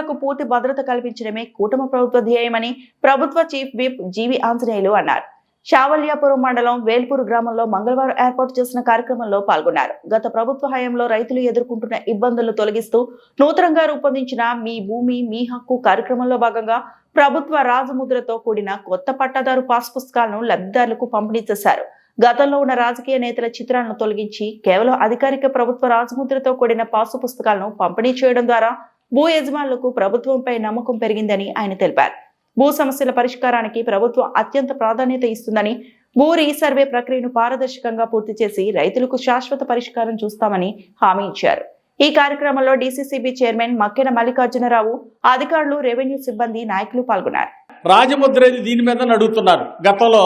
గ్రామాలకు పూర్తి భద్రత కల్పించడమే కూటమి ప్రభుత్వ ధ్యేయమని ప్రభుత్వ చీఫ్ విప్ జీవి ఆంజనేయులు అన్నారు. శావల్యాపురం మండలం వేల్పూర్ గ్రామంలో మంగళవారం ఏర్పాటు చేసిన కార్యక్రమంలో పాల్గొన్నారు. గత ప్రభుత్వ హయాంలో రైతులు ఎదుర్కొంటున్న ఇబ్బందులను తొలగిస్తూ నూతనంగా రూపొందించిన మీ భూమి మీ హక్కు కార్యక్రమంలో భాగంగా ప్రభుత్వ రాజముద్రతో కూడిన కొత్త పట్టాదారు పాస్ పుస్తకాలను లబ్ధిదారులకు పంపిణీ చేశారు. గతంలో ఉన్న రాజకీయ నేతల చిత్రాలను తొలగించి కేవలం అధికారిక ప్రభుత్వ రాజముద్రతో కూడిన పాసు పుస్తకాలను పంపిణీ చేయడం ద్వారా భూ యజమానులకు ప్రభుత్వంపై నమ్మకం పెరిగిందని ఆయన తెలిపారు. భూ సమస్యల పరిష్కారానికి ప్రభుత్వం అత్యంత ప్రాధాన్యత ఇస్తుందని భూ రీసర్వే ప్రక్రియను పారదర్శకంగా పూర్తి చేసి రైతులకు శాశ్వత పరిష్కారం చూస్తామని హామీ ఇచ్చారు. ఈ కార్యక్రమంలో డీసీసీబీ చైర్మన్ మక్కెన మల్లికార్జునరావు అధికారులు రెవెన్యూ సిబ్బంది నాయకులు పాల్గొన్నారు. రాజముద్ర దీని మీద అడుగుతున్నారు గతంలో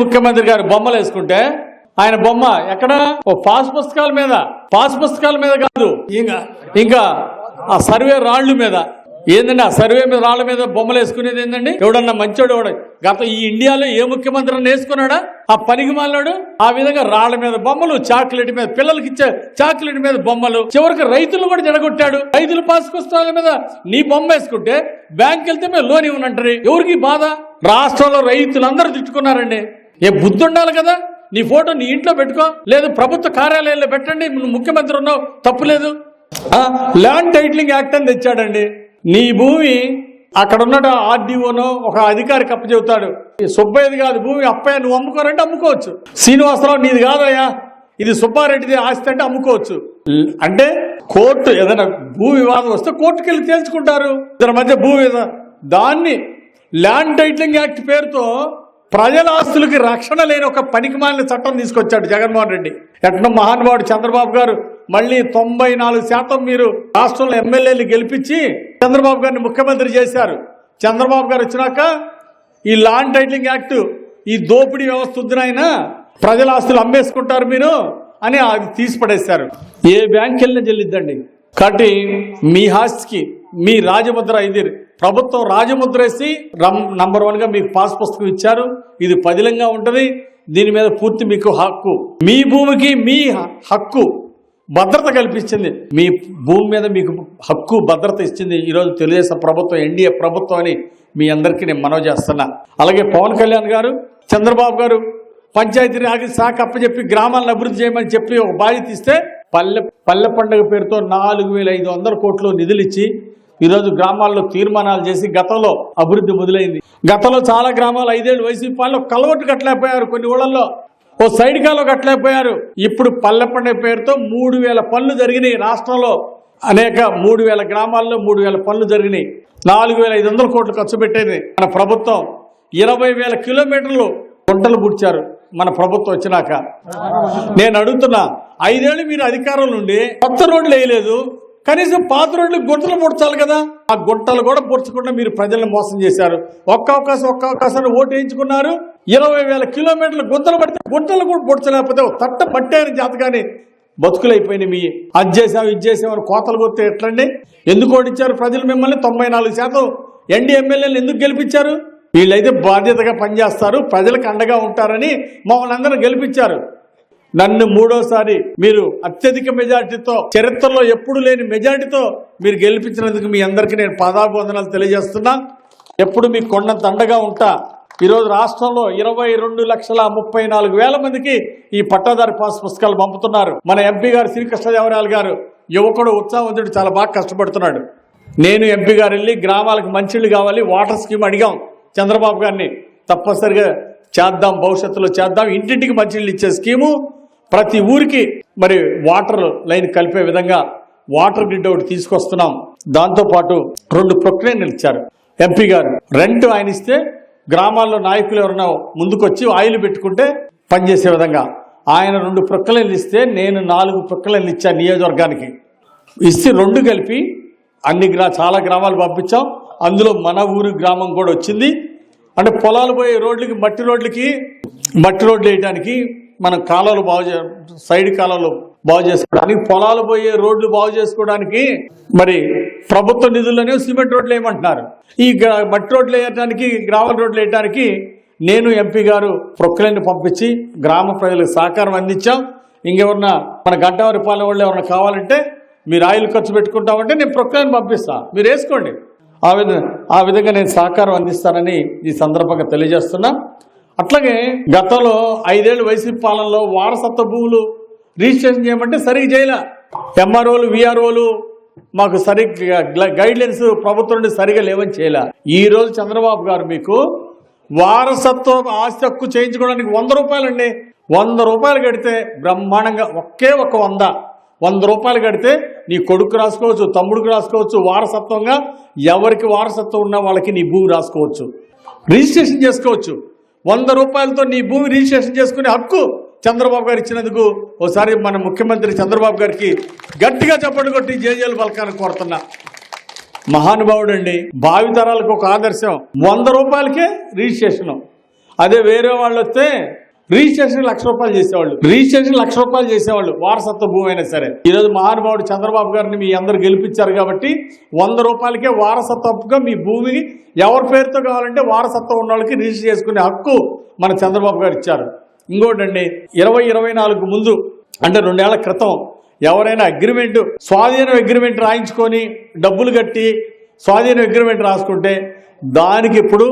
ముఖ్యమంత్రి గారు బొమ్మలు వేసుకుంటే ఆయన బొమ్మ ఎక్కడ? పాస్ పుస్తకాల మీద. పాస్ పుస్తకాల మీద కాదు. ఇంకా ఇంకా ఆ సర్వే రాళ్ళు మీద. ఏందండి ఆ సర్వే మీద రాళ్ళ మీద బొమ్మలు వేసుకునేది ఏందండి? ఎవడన్నా మంచోడు ఎవడ? గత ఈ ఇండియాలో ఏ ముఖ్యమంత్రి వేసుకున్నాడా? ఆ పనికి మాలాడు ఆ విధంగా రాళ్ళ మీద బొమ్మలు చాక్లెట్ మీద పిల్లలకి ఇచ్చే చాక్లెట్ మీద బొమ్మలు. చివరికి రైతులు కూడా జడగొట్టాడు రైతులు పాసుకొస్తాల పుస్తకాల మీద నీ బొమ్మ వేసుకుంటే బ్యాంక్ వెళ్తే మేము లోన్ ఇవ్వనంటారు. ఎవరికి బాధ? రాష్ట్రంలో రైతులందరూ తిట్టుకున్నారండి. ఏ బుద్ధి ఉండాలి కదా? నీ ఫోటో నీ ఇంట్లో పెట్టుకో. లేదు ప్రభుత్వ కార్యాలయంలో పెట్టండి. నువ్వు ముఖ్యమంత్రి ఉన్నావు. తప్పు లేదు. ల్యాండ్ టైటిలింగ్ యాక్ట్ అని తెచ్చాడండి. నీ భూమి అక్కడ ఉన్న ఆర్డీఓనో ఒక అధికారికి అప్పచెబుతాడు. ఈ సుబ్బయ్యది కాదు భూమి అప్పయ్య నువ్వు అమ్ముకోరంటే అమ్ముకోవచ్చు. శ్రీనివాసరావు నీది కాదయ్యా ఇది సుబ్బారెడ్డిది ఆస్తి అంటే అమ్ముకోవచ్చు. అంటే కోర్టు ఏదైనా భూ వివాదం వస్తే కోర్టుకి వెళ్ళి తేల్చుకుంటారు. ఇద్దరి మధ్య భూ దాన్ని ల్యాండ్ టైటిలింగ్ యాక్ట్ పేరుతో ప్రజల ఆస్తులకి రక్షణ లేని ఒక పనికిమాలిన చట్టం తీసుకొచ్చాడు జగన్మోహన్ రెడ్డి. ఎట్నో మహానుభావుడు చంద్రబాబు గారు మళ్ళీ తొంభై నాలుగు శాతం మీరు రాష్ట్రంలో ఎమ్మెల్యేలు గెలిపించి చంద్రబాబు గారిని ముఖ్యమంత్రి చేశారు. చంద్రబాబు గారు వచ్చినాక ఈ లాండ్ టైటిలింగ్ యాక్ట్ ఈ దోపిడీ వ్యవస్థ వద్దునైనా ప్రజల ఆస్తులు అమ్మేసుకుంటారు మీరు అని అది తీసి పడేశారు ఏ బ్యాంక్ వెళ్ళినా చెల్లిద్దండి. కాబట్టి మీ ఆస్తికి మీ రాజముద్ర ఇది. ప్రభుత్వం రాజముద్ర వేసి నంబర్ వన్గా మీకు పాస్ పుస్తకం ఇచ్చారు. ఇది పదిలంగా ఉంటది. దీని మీద పూర్తి మీకు హక్కు. మీ భూమికి మీ హ- హక్కు. భద్రత కల్పించింది మీ భూమి మీద మీకు హక్కు భద్రత ఇచ్చింది ఈరోజు తెలుగుదేశం ప్రభుత్వం ఎన్డీఏ ప్రభుత్వం అని మీ అందరికీ నేను మనవి చేస్తున్నా. అలాగే పవన్ కళ్యాణ్ గారు చంద్రబాబు గారు పంచాయతీ రాగి శాఖ అప్పచెప్పి గ్రామాలను అభివృద్ధి చేయమని చెప్పి ఒక బాధ్యత ఇస్తే పల్లె పల్లె పండుగ పేరుతో నాలుగు వేల ఐదు వందల కోట్లు నిధులు ఇచ్చి ఈరోజు గ్రామాల్లో తీర్మానాలు చేసి గతంలో అభివృద్ధి మొదలైంది. గతంలో చాలా గ్రామాలు ఐదేళ్ళు వైసీపీ పాలన కలవట్టు కట్టలేకపోయారు కొన్ని ఊళ్ళల్లో. ఓ సైడ్ కాలో కట్టలేకపోయారు. ఇప్పుడు పల్లె పండుగ పేరుతో మూడు వేల పనులు జరిగినాయి రాష్ట్రంలో. అనేక మూడు వేల గ్రామాల్లో మూడు వేల పనులు జరిగినాయి. నాలుగు వేల ఐదు వందల కోట్లు ఖర్చు పెట్టేది మన ప్రభుత్వం. ఇరవై వేల కిలోమీటర్లు గుంటలు పుడ్చారు మన ప్రభుత్వం వచ్చినాక. నేను అడుగుతున్నా ఐదేళ్ళు మీరు అధికారం నుండి కొత్త రోడ్లు వేయలేదు. కనీసం పాత రోడ్లు గుంటలు పూడ్చాలి కదా. ఆ గుంటలు కూడా పుడ్చకుండా మీరు ప్రజలను మోసం చేశారు. ఒక్క అవకాశం ఒక్క అవకాశాన్ని ఓటు వేయించుకున్నారు. ఇరవై వేల కిలోమీటర్లు గుంతలు పడితే గుంటలు కూడా పుడ్చలేకపోతే తట్ట పట్టారని జాతకాన్ని బతుకులైపోయినాయి మీ. అది చేసాం ఇది చేసాం అని కోతలు కొత్త ఎట్లండి? ఎందుకు ఓడించారు ప్రజలు మిమ్మల్ని? తొంభై నాలుగు శాతం ఎన్డీ ఎమ్మెల్యేలు ఎందుకు గెలిపించారు? వీళ్ళైతే బాధ్యతగా పనిచేస్తారు ప్రజలకు అండగా ఉంటారని మమ్మల్ని అందరూ గెలిపించారు. నన్ను మూడోసారి మీరు అత్యధిక మెజార్టీతో చరిత్రలో ఎప్పుడు లేని మెజార్టీతో మీరు గెలిపించినందుకు మీ అందరికీ నేను పాదాభివందనాలు తెలియజేస్తున్నా. ఎప్పుడు మీకు కొండంత అండగా ఉంటా ఈరోజు రాష్ట్రంలో ఇరవై రెండు లక్షల ముప్పై నాలుగు వేల మందికి ఈ పట్టాదారి పాస్ పుస్తకాలు పంపుతున్నారు. మన ఎంపీ గారు శ్రీకృష్ణదేవరాయలు గారు యువకుడు ఉత్సాహవంతుడు చాలా బాగా కష్టపడుతున్నాడు. నేను ఎంపీ గారు వెళ్ళి గ్రామాలకు మంచిళ్ళు కావాలి వాటర్ స్కీమ్ అడిగాం చంద్రబాబు గారిని. తప్పనిసరిగా చేద్దాం భవిష్యత్తులో చేద్దాం. ఇంటింటికి మంచిళ్ళు ఇచ్చే స్కీము. ప్రతి ఊరికి మరి వాటర్ లైన్ కలిపే విధంగా వాటర్ గ్రిడ్ ఒకటి తీసుకొస్తున్నాం. దాంతోపాటు రెండు ప్రొక్లైన్లు ఇచ్చారు. ఎంపీ గారు రెంట్ ఆయన ఇస్తే గ్రామాల్లో నాయకులు ఎవరైనా ముందుకొచ్చి ఆయిల్ పెట్టుకుంటే పనిచేసే విధంగా ఆయన రెండు ప్రొక్కలైన్లు ఇస్తే నేను నాలుగు ప్రొక్కలైన్లు ఇచ్చాను నియోజకవర్గానికి. ఇస్తే రెండు కలిపి అన్ని గ్రా చాలా గ్రామాలు పంపించాం. అందులో మన ఊరు గ్రామం కూడా వచ్చింది. అంటే పొలాలు పోయే రోడ్లకి మట్టి రోడ్లకి మట్టి రోడ్లు వేయడానికి మనం కాలాలు బాగు చే సైడ్ కాలాలు బాగు చేసుకోవడానికి పొలాలు పోయే రోడ్లు బాగు చేసుకోవడానికి మరి ప్రభుత్వ నిధుల్లోనే సిమెంట్ రోడ్లు వేయమంటున్నారు. ఈ గ్రా- మట్టి రోడ్లు వేయడానికి గ్రావెల్ రోడ్లు వేయడానికి నేను ఎంపీ గారు ప్రొక్లైన్ పంపించి గ్రామ ప్రజలకు సహకారం అందించాం. ఇంకెవరన్నా మన గంటవారి పాలెం వాళ్ళు ఎవరన్నా కావాలంటే మీరు ఆయిల్ ఖర్చు పెట్టుకుంటామంటే నేను ప్రొక్లైన్ పంపిస్తా. మీరు వేసుకోండి. ఆ విధంగా ఆ విధంగా నేను సహకారం అందిస్తానని ఈ సందర్భంగా తెలియజేస్తున్నా. అట్లాగే గతంలో ఐదేళ్ళు వైసీపీ పాలనలో వారసత్వ భూములు రిజిస్ట్రేషన్ చేయమంటే సరిగ్గా చేయలే. ఎంఆర్ఓలు విఆర్ఓలు మాకు సరిగ్గా గైడ్లైన్స్ ప్రభుత్వం నుండి సరిగా లేవని చేయలే. ఈ రోజు చంద్రబాబు గారు మీకు వారసత్వ ఆస్తి హక్కు చేయించుకోవడానికి వంద రూపాయలండి. వంద రూపాయలు కడితే బ్రహ్మాండంగా ఒకే ఒక వంద. వంద రూపాయలు కడితే నీ కొడుకు రాసుకోవచ్చు తమ్ముడికి రాసుకోవచ్చు వారసత్వంగా ఎవరికి వారసత్వం ఉన్నా వాళ్ళకి నీ భూమి రాసుకోవచ్చు. రిజిస్ట్రేషన్ చేసుకోవచ్చు. వంద రూపాయలతో నీ భూమి రిజిస్ట్రేషన్ చేసుకునే హక్కు చంద్రబాబు గారు ఇచ్చినందుకు ఒకసారి మన ముఖ్యమంత్రి చంద్రబాబు గారికి గట్టిగా చప్పట్లు కొట్టి జేజేలు పలకాన్ని కోరుతున్నా. మహానుభావుడు అండి భావితరాలకు ఒక ఆదర్శం. వంద రూపాయలకే రిజిస్ట్రేషన్. అదే వేరే వాళ్ళు వస్తే రిజిస్ట్రేషన్ లక్ష రూపాయలు చేసేవాళ్ళు. రిజిస్ట్రేషన్ లక్ష రూపాయలు చేసేవాళ్ళు వారసత్వ భూమి అయినా సరే. ఈ రోజు మహానుభావుడు చంద్రబాబు గారిని మీ అందరు గెలిపించారు కాబట్టి వంద రూపాయలకే వారసత్వగా మీ భూమిని ఎవరి పేరుతో కావాలంటే వారసత్వం ఉన్న వాళ్ళకి రిజిస్టర్ చేసుకునే హక్కు మన చంద్రబాబు గారు ఇచ్చారు. ఇంకోటండి ఇరవై ఇరవై నాలుగు ముందు అంటే రెండేళ్ళ క్రితం ఎవరైనా అగ్రిమెంట్ స్వాధీనం అగ్రిమెంట్ రాయించుకొని డబ్బులు కట్టి స్వాధీనం అగ్రిమెంట్ రాసుకుంటే దానికి ఇప్పుడు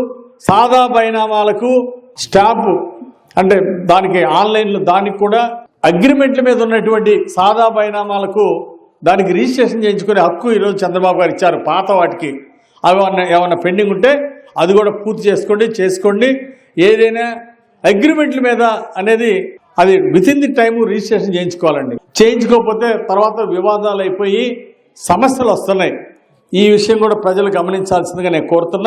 సాదా పరిణామాలకు స్టాంపు అంటే దానికి ఆన్లైన్లో దానికి కూడా అగ్రిమెంట్ల మీద ఉన్నటువంటి సాదా పరిణామాలకు దానికి రిజిస్ట్రేషన్ చేయించుకునే హక్కు ఈరోజు చంద్రబాబు గారు ఇచ్చారు. పాత వాటికి. అవి ఏమన్నా పెండింగ్ ఉంటే అది కూడా పూర్తి చేసుకోండి చేసుకోండి. ఏదైనా అగ్రిమెంట్ల మీద అనేది అది within the time registration చేయించుకోవాలండి. చేయించుకోకపోతే తర్వాత వివాదాలు అయిపోయి సమస్యలు వస్తున్నాయి. ఈ విషయం కూడా ప్రజలు గమనించాల్సిందిగా నేను కోరుతున్నా.